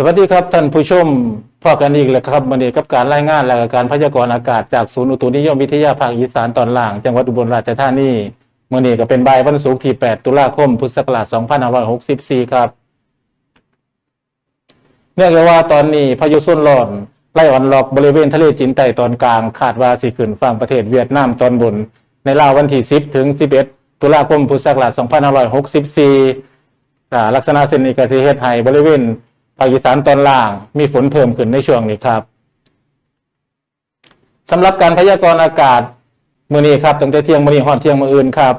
สวัสดีครับท่านผู้ชมพอกันอีกแล้วครับวันนี้กับการรายงานและการพยากรณ์อากาศจากศูนย์อุตุนิยมวิทยาภาคอีสานตอนล่าง จังหวัดอุบลราชธานีมื่อนี้ก็เป็นบ่ายวันศุกร์ที่ 8 ตุลาคม พุทธศักราช 2564 ครับ เนื่องจากว่าตอนนี้พายุส้นร้อนไล่อ่อนหลอกบริเวณทะเลจีนใต้ตอนกลางคาดว่าสิขึ้นฝั่งประเทศเวียดนามตอนบน ในราววันที่ 10 ถึง 11 ตุลาคม พุทธศักราช 2564อ่าลักษณะเส้นนี้ก็สิเฮ็ดให้บริเวณ ภาคอีสานตอนล่างมีฝนเพิ่มขึ้นในช่วงนี้ครับสำหรับการพยากรณ์อากาศมื้อนี้ครับตั้งแต่เที่ยงมื้อนี้ฮอดเที่ยงมื้ออื่นครับ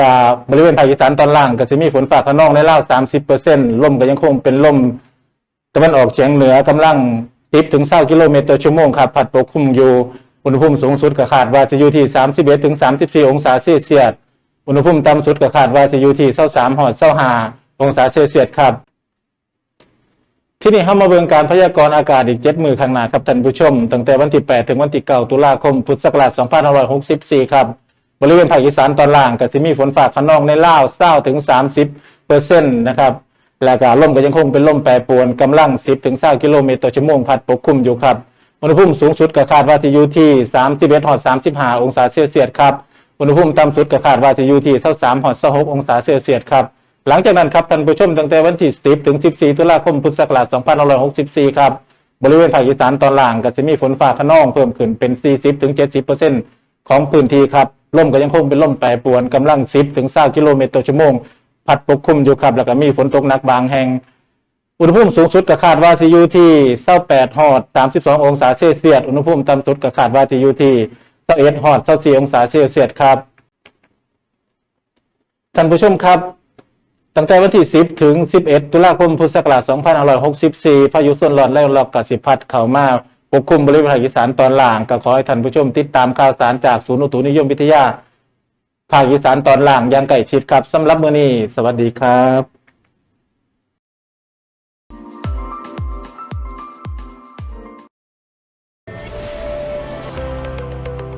กับบริเวณภาคอีสานตอนล่างก็จะมีฝนฟ้าขนองในราว30%ลมก็ยังคงเป็นลมตะวันออกเฉียงเหนือกำลัง10ถึง20กิโลเมตรต่อชั่วโมงครับพัดปกคลุมอยู่อุณหภูมิสูงสุดก็คาดว่าจะอยู่ที่ 31ถึง34 องศาเซลเซียสอุณหภูมิต่ำสุดก็คาดว่าจะอยู่ที่23หอด25องศาเซลเซียสครับ ที่นี่เข้ามาเบิ่งการพยากรณ์อากาศอีก7มือข้างหน้าครับท่านผู้ชม ตั้งแต่วันที่ 8 ถึงวันที่ 9 ตุลาคม พุทธศักราช 2564 ครับ บริเวณภาคอีสานตอนล่างก็จะมีฝนฟ้าขนองในล่าว20ถึง 30เปอร์เซ็นต์นะครับ แล้วก็ลมก็ยังคงเป็นลมแปรปรวนกำลัง 10 ถึง20กิโลเมตรต่อชั่วโมงพัดปกคลุมอยู่ครับอุณหภูมิสูงสุดก็คาดว่าจะอยู่ที่ 31หอด35 องศาเซลเซียสครับ อุณหภูมิต่ำสุดก็คาดว่าจะอยู่ที่23หอด26องศาเซลเซียสครับ หลังจากนั้นครับท่านผู้ชมตั้งแต่วันที่ 10 ถึง 14 ตุลาคมพุทธศักราช2564 ครับ บริเวณภาคอีสานตอนล่างก็จะมีฝนฟ้าขนองเพิ่มขึ้นเป็น 40 ถึง 70%ของพื้นที่ครับลมก็ยังคงเป็นลมแปรปรวนกำลัง 10 ถึง 20 กิโลเมตรต่อชั่วโมง พัดปกคลุมอยู่ครับ แล้วก็มีฝนตกหนักบางแห่ง อุณหภูมิสูงสุดก็คาดว่าจะอยู่ที่28ฮอด32 องศาเซลเซียส อุณหภูมิต่ำสุดก็คาดว่าจะอยู่ที่21ฮอด24องศาเซลเซียสครับ ท่านผู้ชมครับ ตั้งแต่วันที่ 10 ถึง 11 ตุลาคมพุทธศักราช2564 พายุส่วนร้อนและลอกกสิพัดเข้ามาปกคลุมบริเวณภาคอีสานตอนล่างก็ขอให้ท่านผู้ชมติดตามข่าวสารจากศูนย์อุตุนิยมวิทยา ภาคอีสานตอนล่างอย่างใกล้ชิดครับสำหรับมื้อนี้ สวัสดีครับ